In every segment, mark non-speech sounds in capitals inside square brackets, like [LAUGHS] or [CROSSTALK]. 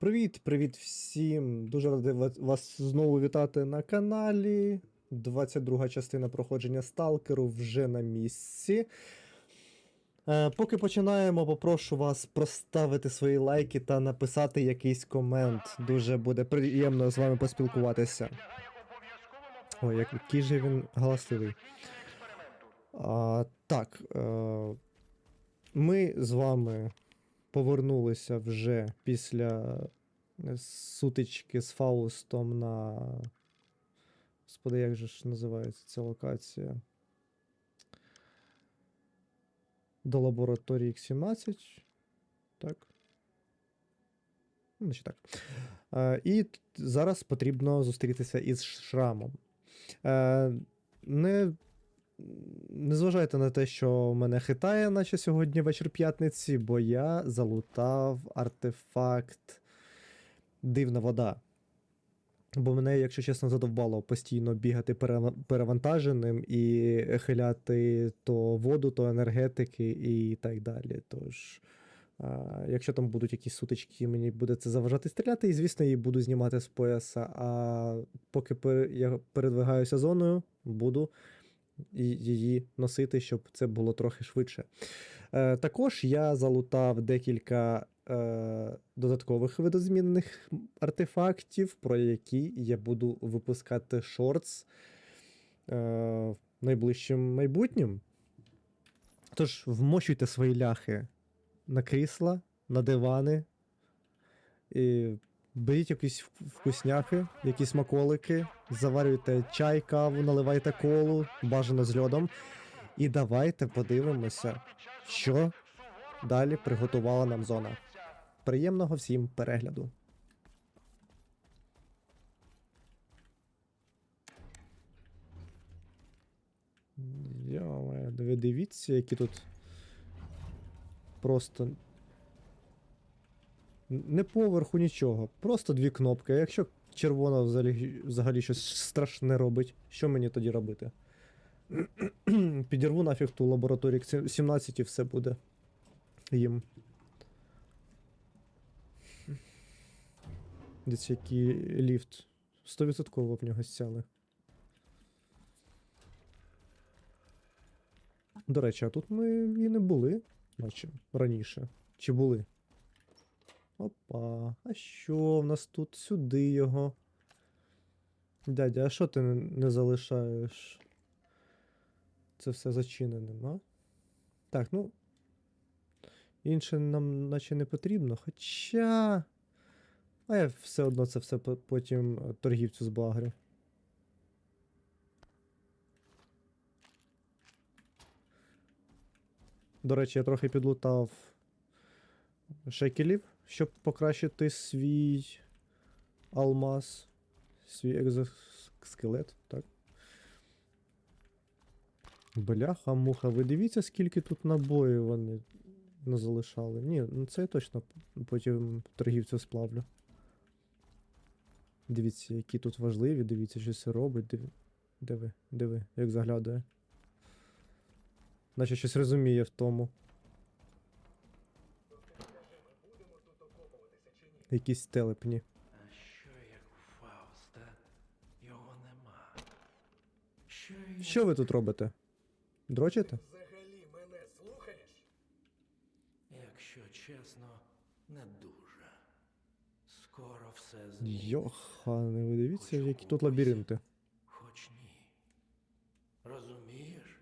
Привіт, привіт всім! Дуже радий вас знову вітати на каналі. 22 частина проходження сталкеру вже на місці. Е, поки починаємо, попрошу вас проставити свої лайки та написати якийсь комент. Дуже буде приємно з вами поспілкуватися. Ой, який же він галасливий. А, так. Е, ми з вами повернулися вже після сутички з Фаустом на. Господи, як же ж називається ця локація? До лабораторії X17. Так. Ну, так. Е, і зараз потрібно зустрітися із шрамом. Е, не не зважайте на те, що мене хитає, наче сьогодні вечір п'ятниці, бо я залутав артефакт Дивна вода. Бо мене, якщо чесно, задовбало постійно бігати перевантаженим і хиляти то воду, то енергетики і так далі. Тож, а, якщо там будуть якісь сутички, мені буде це заважати стріляти, і, звісно, її буду знімати з пояса. А поки пер- я передвигаюся зоною, буду її носити, щоб це було трохи швидше. Е, також я залутав декілька е, додаткових видозмінних артефактів, про які я буду випускати шортс е, найближчим майбутнім. Тож вмощуйте свої ляхи на крісла, на дивани. І беріть якісь вкусняхи, якісь смаколики, заварюйте чай, каву, наливайте колу, бажано з льодом. І давайте подивимося, що далі приготувала нам зона. Приємного всім перегляду. Йоме, ви дивіться, які тут просто. Не поверху нічого, просто дві кнопки. А Якщо червона взагалі, взагалі щось страшне робить, що мені тоді робити? [CLEARS THROAT] Підірву нафіг ту лабораторію 17 і все буде їм. Десь який ліфт. 100% в нього сяли. До речі, а тут ми і не були, наче раніше. Чи були? Опа, а що в нас тут? Сюди його. Дядя, а що ти не- залишаєш? Це все зачиненим, а? Так, ну. Інше нам наче не потрібно, хоча. А я все одно це все потім е, торгівцю збагрю. До речі, я трохи підлутав шекелів, щоб покращити свій алмаз, свій екзоскелет, так. Бляха, муха, ви дивіться, скільки тут набоїв вони не залишали. Ні, ну це я точно потім торгівцю сплавлю. Дивіться, які тут важливі, дивіться, що це робить. Диви, диви, диви, як заглядає. Наче щось розуміє в тому. Якісь телепні. А що як у Фауста? Його нема. Що як... Що ви тут робите? Дрочите? Взагалі мене слухаєш? Якщо чесно, не дуже. Скоро все зміниться. Йохане, ви дивіться, які тут лабіринти. Хоч ні. Розумієш?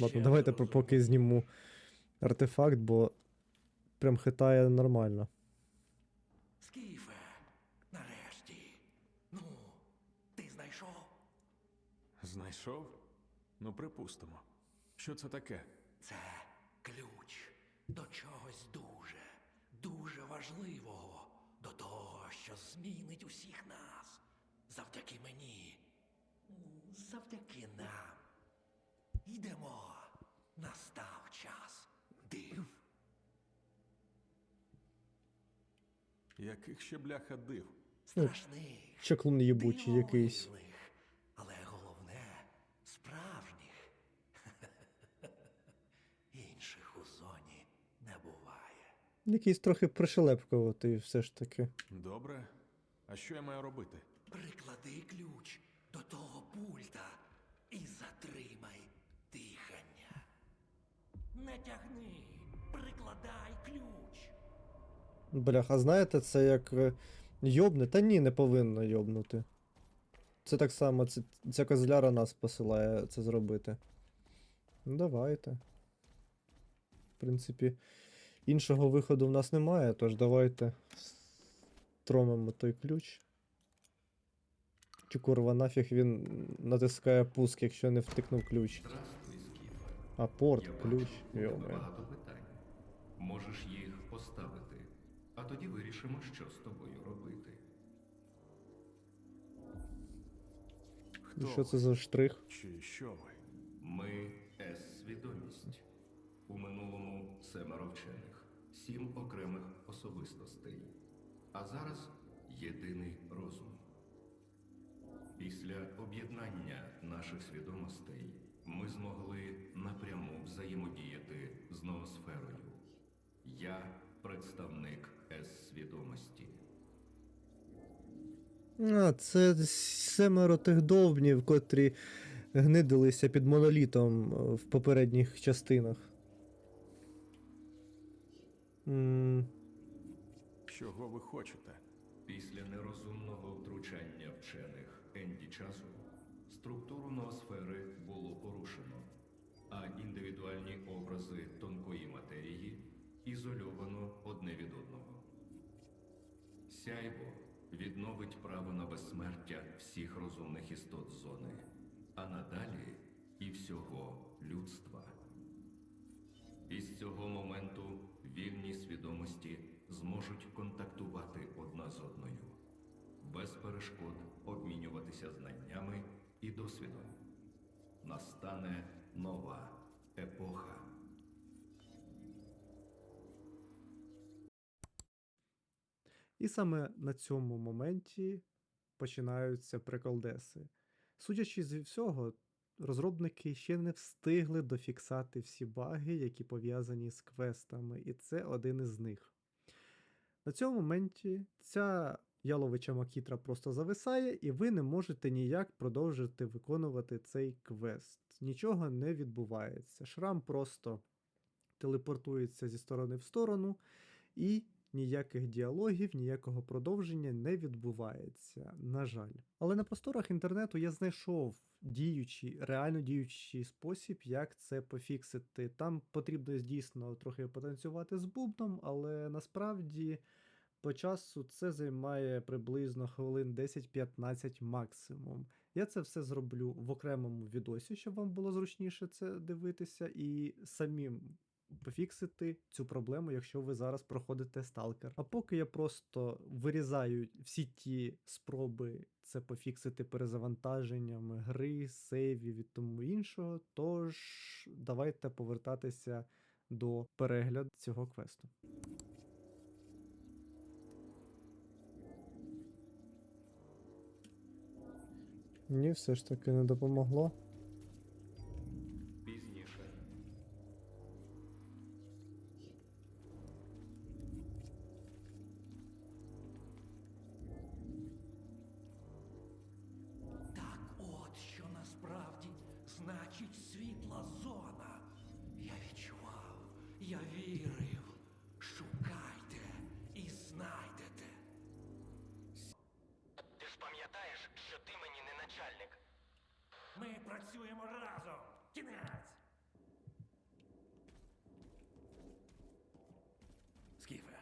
Ладно, давайте поки зніму артефакт, бо прям хитає нормально. Скіфе, нарешті. Ну, ти знайшов? Знайшов? Ну, припустимо. Що це таке? Це ключ до чогось дуже, дуже важливого, до того, що змінить усіх нас. Завдяки мені. Завдяки нам. Йдемо. Настав час див. Яких ще бляха див? Страшних. Чаклун єбучий якийсь. дивовижних, Але головне справжніх. Інших у зоні не буває. Якийсь трохи пришелепкуватий все ж таки. Добре. А що я маю робити? Приклади ключ до того пульта і затримай дихання. Не тягни, прикладай ключ. Бляха, знаєте, це як е, йобне. Та ні, не повинно йобнути. Це так само, це, ця козляра нас посилає це зробити. Ну, давайте. В принципі, іншого виходу в нас немає, тож давайте стромимо той ключ. Чи курва нафіг він натискає пуск, якщо не втикнув ключ. А порт, ключ, йоме. багато питань. Можеш їх поставити, а тоді вирішимо, що з тобою робити. Хто що це за штрих? Чи що ви? Ми С-свідомість. У минулому семеро вчених, сім окремих особистостей. А зараз єдиний розум. Після об'єднання наших свідомостей ми змогли напряму взаємодіяти з ноосферою. Я представник С-свідомості. А, це семеро тих довбнів, котрі гнидилися під монолітом е, в попередніх частинах. М, Чого ви хочете? Після нерозумного втручання вчених Енді часу структуру ноосфери було порушено, а індивідуальні образи тонкої матерії ізольовано одне від одного. Сяйво відновить право на безсмертя всіх розумних істот зони, а надалі і всього людства. Із цього моменту вільні свідомості зможуть контактувати одна з одною, без перешкод обмінюватися знаннями і досвідом. Настане нова епоха. І саме на цьому моменті починаються приколдеси. Судячи зі всього, розробники ще не встигли дофіксати всі баги, які пов'язані з квестами, і це один із них. На цьому моменті ця яловича макітра просто зависає, і ви не можете ніяк продовжити виконувати цей квест. Нічого не відбувається. Шрам просто телепортується зі сторони в сторону, і ніяких діалогів, ніякого продовження не відбувається, на жаль. Але на просторах інтернету я знайшов діючий, реально діючий спосіб, як це пофіксити. Там потрібно дійсно трохи потанцювати з бубном, але насправді по часу це займає приблизно хвилин 10-15 максимум. Я це все зроблю в окремому відосі, щоб вам було зручніше це дивитися, і самим пофіксити цю проблему, якщо ви зараз проходите сталкер. А поки я просто вирізаю всі ті спроби це пофіксити перезавантаженнями гри, сейвів і тому іншого. Тож давайте повертатися до перегляду цього квесту. Ні, все ж таки не допомогло. Вірив. Шукайте і знайдете. Ти ж пам'ятаєш, що ти мені не начальник. Ми працюємо разом. Кінець. Скіфе,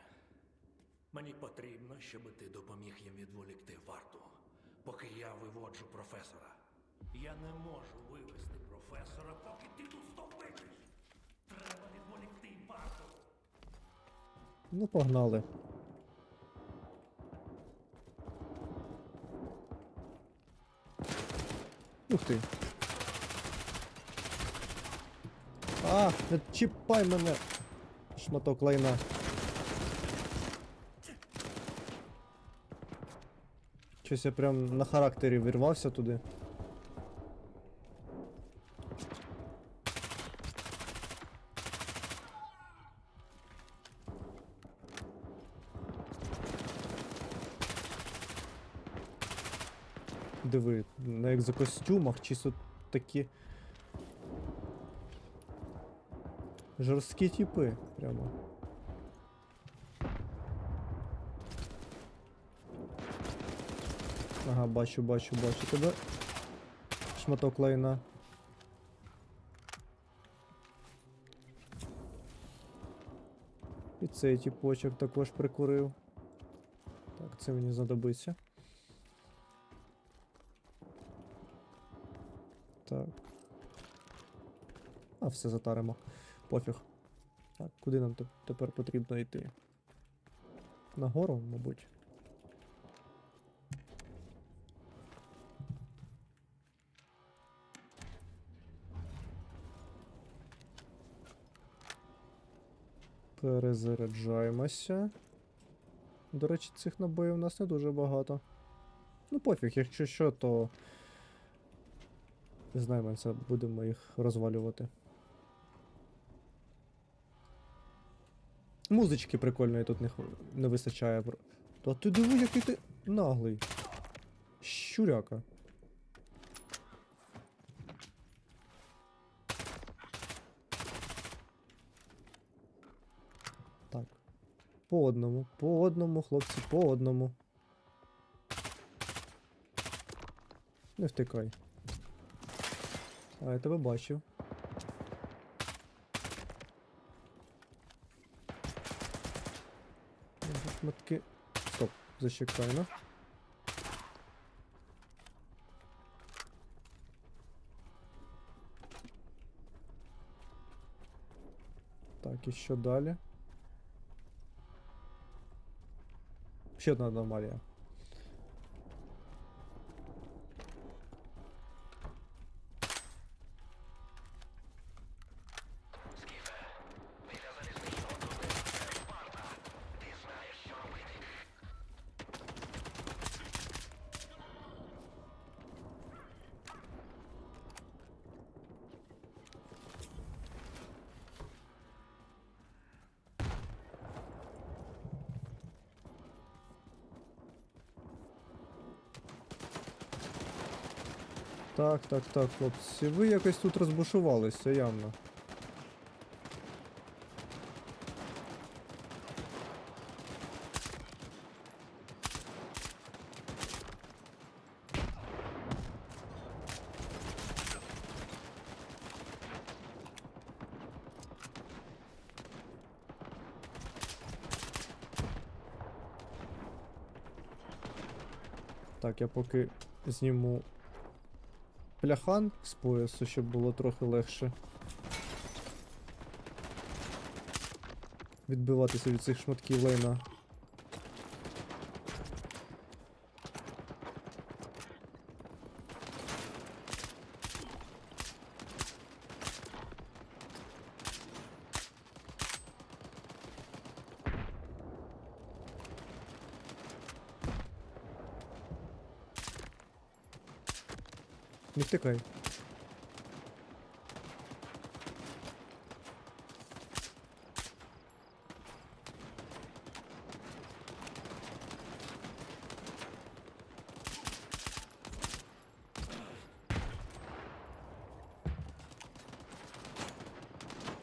мені потрібно, щоб ти допоміг їм відволікти варту, поки я виводжу професора. Я не можу вивести професора, поки ти тут стовпичиш. Треба відволікти варту. Ну, погнали. Ух ти. А, не чіпай мене. Шматок лайна. Щось я прям на характері вірвався туди. Диви, на екзокостюмах чисто такі. Жорсткі тіпи, прямо. Ага, бачу, бачу, бачу тебе. Шматок лайна. І цей тіпочок також прикурив. Так, це мені знадобиться. Так. А, все затаримо. Пофіг. Так, куди нам тепер потрібно йти? Нагору, мабуть. Перезаряджаємося. До речі, цих набоїв у нас не дуже багато. Ну, пофіг, якщо що, то. Не це будемо їх розвалювати. Музички прикольної тут не, не вистачає. Та ти диви, який ти наглий. Щуряка. Так. По одному, по одному, хлопці, по одному. Не втикай. А, я тебе бачив. Може, Шматки. Стоп, зачекай на. Так, і що далі? Ще одна аномалія. Так, так, так, хлопці. Ви якось тут розбушувалися, явно. Так, я поки зніму пляхан з поясу, щоб було трохи легше. Відбиватися від цих шматків лайна. Не втикай.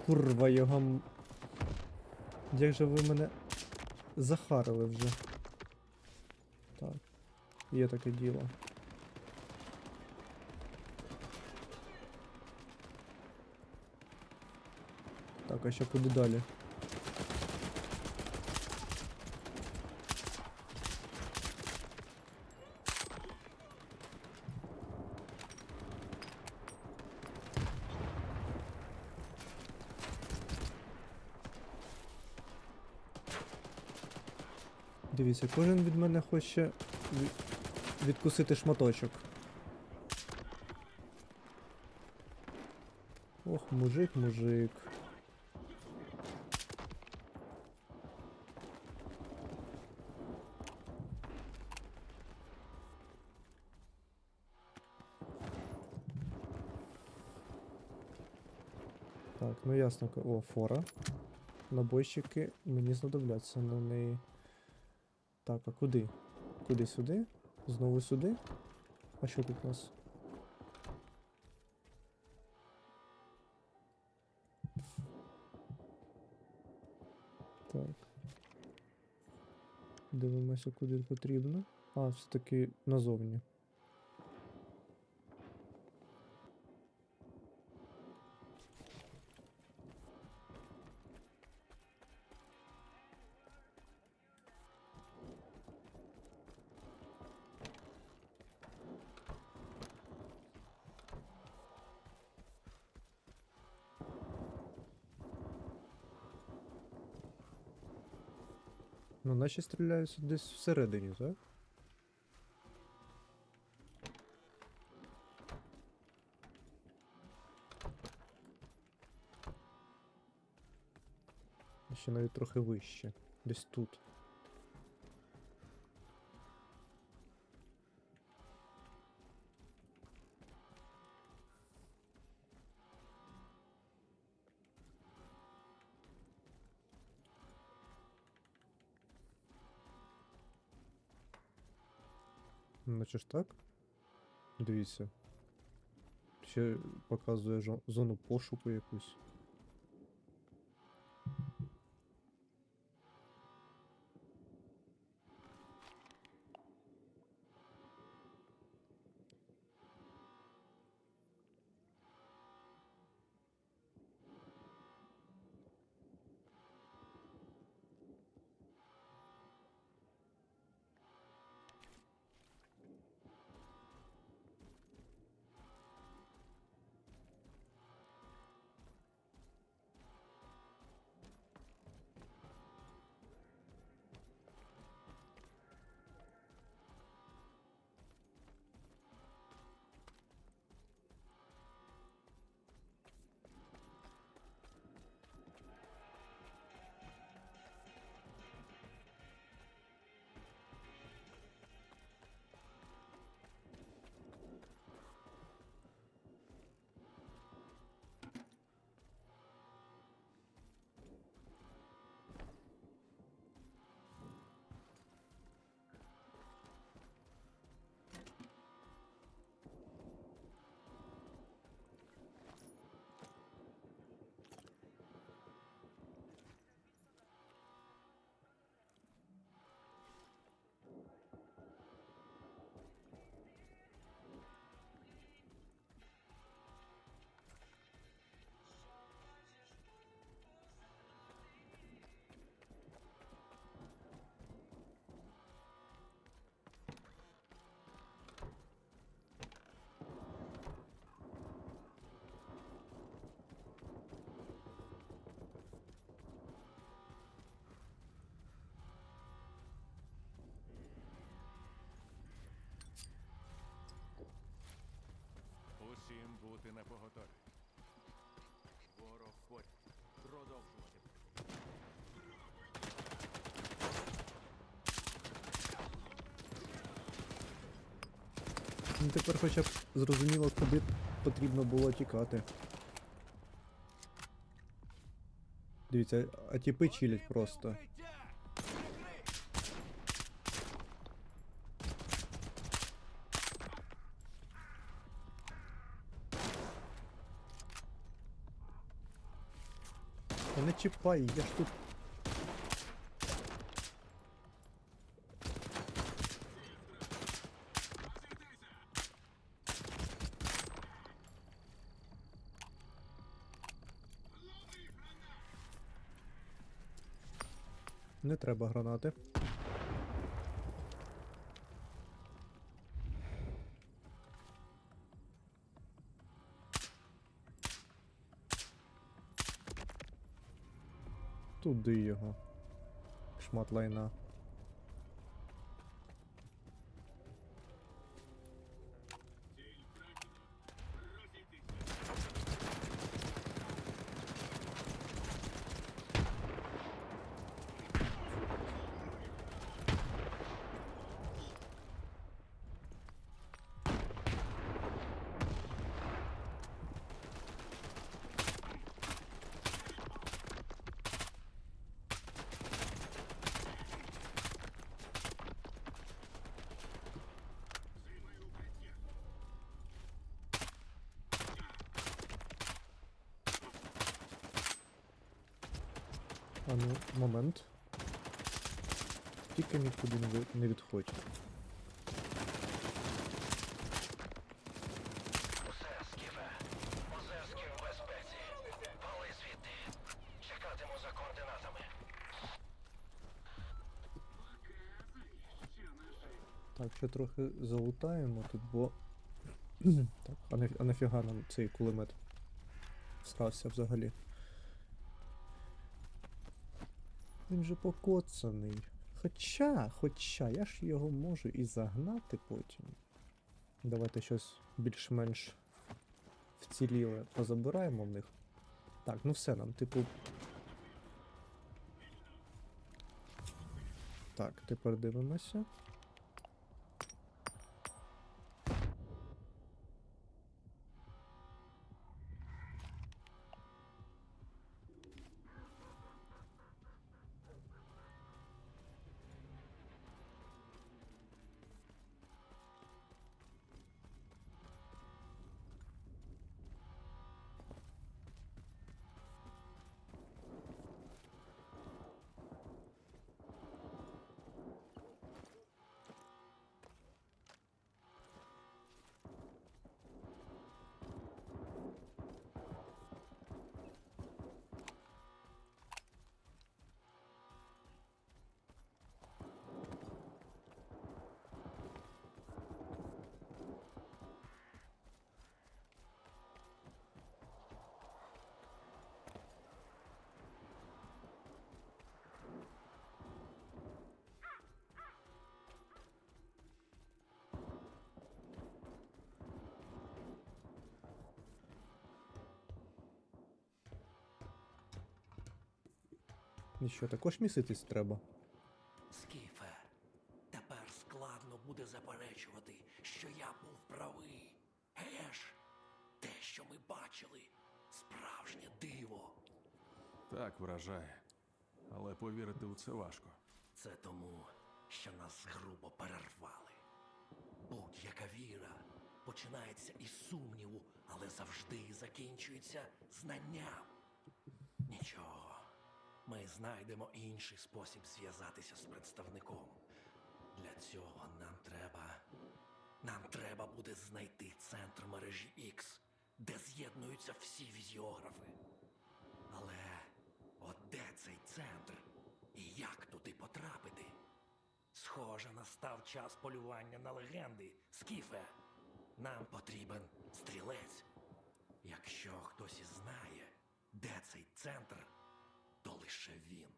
Курва його. Як же ви мене захарили вже? Так. Є таке діло. Так, а що куди далі? Дивіться, кожен від мене хоче ві- відкусити шматочок. Ох, мужик, мужик. Ка- О, фора. Набойщики мені знадобляться на неї. Так, а куди? Куди сюди? Знову сюди? А що тут у нас? Так. Дивимося, куди потрібно. А, все-таки назовні. Наче стріляються десь всередині, так? Ще навіть трохи вище. Десь тут. Ж так? Дивіться. Ще показує зону пошуку якусь. Бути на поготові. Ворог поряд. Продовжувати. Ну тепер хоча б зрозуміло, куди потрібно було тікати. Дивіться, а тіпи чилять просто. Чіпай, я тут. Не треба гранати. Туди його. Шмат лайна. Момент. Тільки нікуди не, відходь. Так, ще трохи залутаємо тут, бо. [CLEARS THROAT] так, а, на, а нафіга нам цей кулемет стався взагалі. Він же покоцаний. Хоча, хоча, я ж його можу і загнати потім. Давайте щось більш-менш вціліле позабираємо в них. Так, ну все нам, типу. Так, тепер дивимося. І що, також міситись треба? Скіфе, тепер складно буде заперечувати, що я був правий. Геш, те, що ми бачили, справжнє диво. Так вражає. Але повірити у це важко. Це тому, що нас грубо перервали. Будь-яка віра починається із сумніву, але завжди закінчується знанням. Нічого. Ми знайдемо інший спосіб зв'язатися з представником. Для цього нам треба. Нам треба буде знайти центр мережі X, де з'єднуються всі візіографи. Але от де цей центр і як туди потрапити? Схоже, настав час полювання на легенди, Скіфе. Нам потрібен стрілець. Якщо хтось знає, де цей центр, то лише він.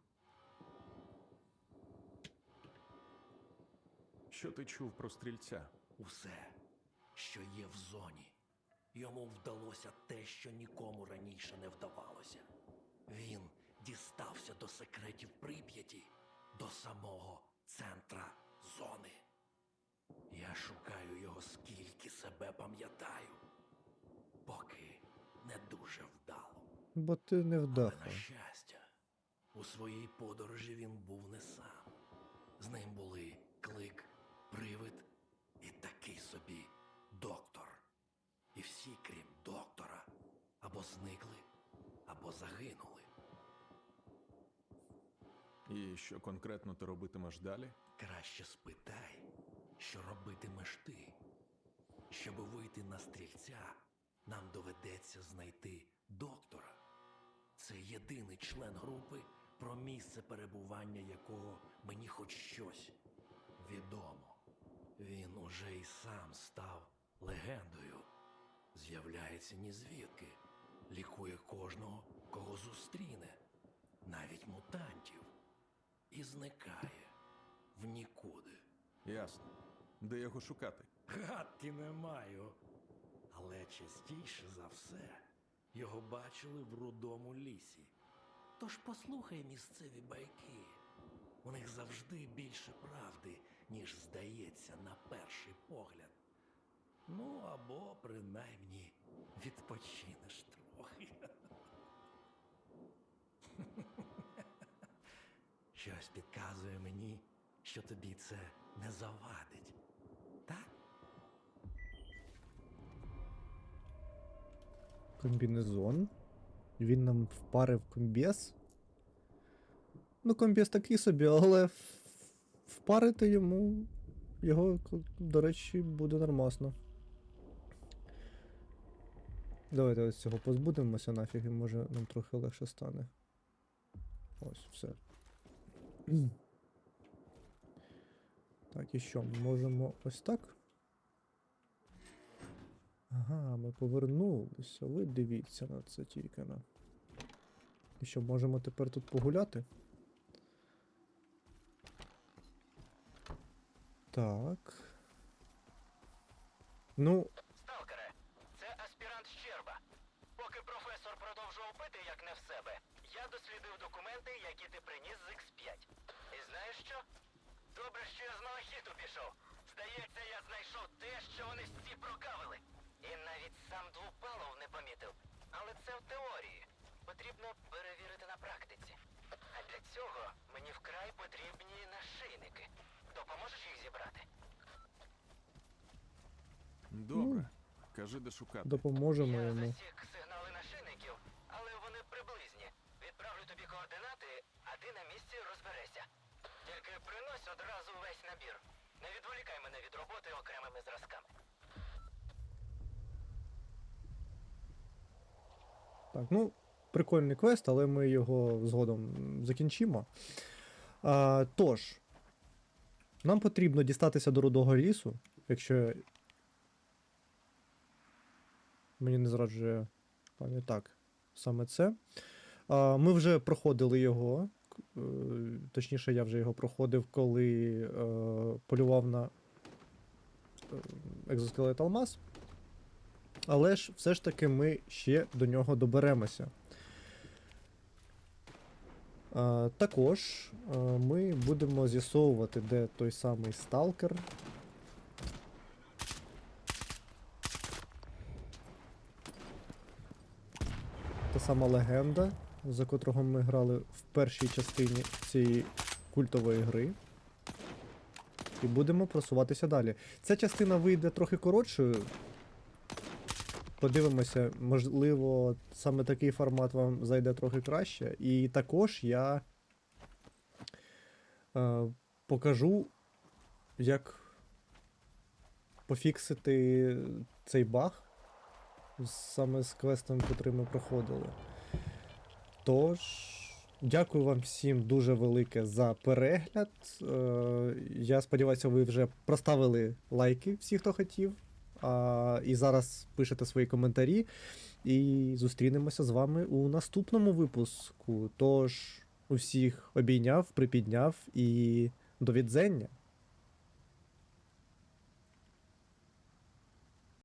Що ти чув про стрільця? Усе, що є в зоні. Йому вдалося те, що нікому раніше не вдавалося. Він дістався до секретів Прип'яті, до самого центра зони. Я шукаю його скільки себе пам'ятаю, поки не дуже вдало. Бо ти не Але на щастя, у своїй подорожі він був не сам. З ним були клик, привид і такий собі доктор. І всі, крім доктора, або зникли, або загинули. І що конкретно ти робитимеш далі? Краще спитай, що робитимеш ти. Щоб вийти на стрільця, нам доведеться знайти доктора. Це єдиний член групи, про місце перебування якого мені хоч щось відомо. Він уже і сам став легендою. З'являється ні звідки, лікує кожного, кого зустріне, навіть мутантів, і зникає в нікуди. Ясно. Де його шукати? Гадки не маю. Але частіше за все його бачили в рудому лісі. Тож послухай місцеві байки. У них завжди більше правди, ніж здається на перший погляд. Ну або принаймні відпочинеш трохи. [LAUGHS] Щось підказує мені, що тобі це не завадить. Так? Комбінезон. Він нам впарив комбез. Ну, комбіз такий собі, але впарити йому його, до речі, буде нормасно. Давайте ось цього позбудемося нафіг, і може нам трохи легше стане. Ось, все. Так, і що? Можемо ось так? Ага, ми повернулися. Ви дивіться на це тільки на. Що, можемо тепер тут погуляти? Так. Ну, Сталкере, це аспірант Щерба. Поки професор продовжував пити як не в себе, я дослідив документи, які ти приніс з X5. І знаєш що? Добре, що я з малахіту пішов. Здається, я знайшов те, що вони всі прокавили. І навіть сам двупалов не помітив. Але це в теорії. Потрібно перевірити на практиці. А для цього мені вкрай потрібні нашийники. Допоможеш їх зібрати? Добре. Кажи, де шукати. допоможемо Я йому. засік сигнали нашийників, але вони приблизні. Відправлю тобі координати, а ти на місці розберешся. Тільки принось одразу весь набір. Не відволікай мене від роботи окремими зразками. Так, ну, прикольний квест, але ми його згодом закінчимо. А, тож, нам потрібно дістатися до рудого лісу, якщо. Мені не зраджує пам'ять. Так, саме це. А, ми вже проходили його. е, Точніше, я вже його проходив, коли е, полював на е, екзоскелет Алмаз. Але ж все ж таки ми ще до нього доберемося. А, також ми будемо з'ясовувати, де той самий сталкер. Та сама легенда, за котрого ми грали в першій частині цієї культової гри. І будемо просуватися далі. Ця частина вийде трохи коротшою, Подивимося, можливо, саме такий формат вам зайде трохи краще. І також я е, покажу, як пофіксити цей баг саме з квестом, який ми проходили. Тож, дякую вам всім дуже велике за перегляд. Е, я сподіваюся, ви вже проставили лайки всі, хто хотів. І зараз пишете свої коментарі. І зустрінемося з вами у наступному випуску. Тож, усіх обійняв, припідняв і до відзення.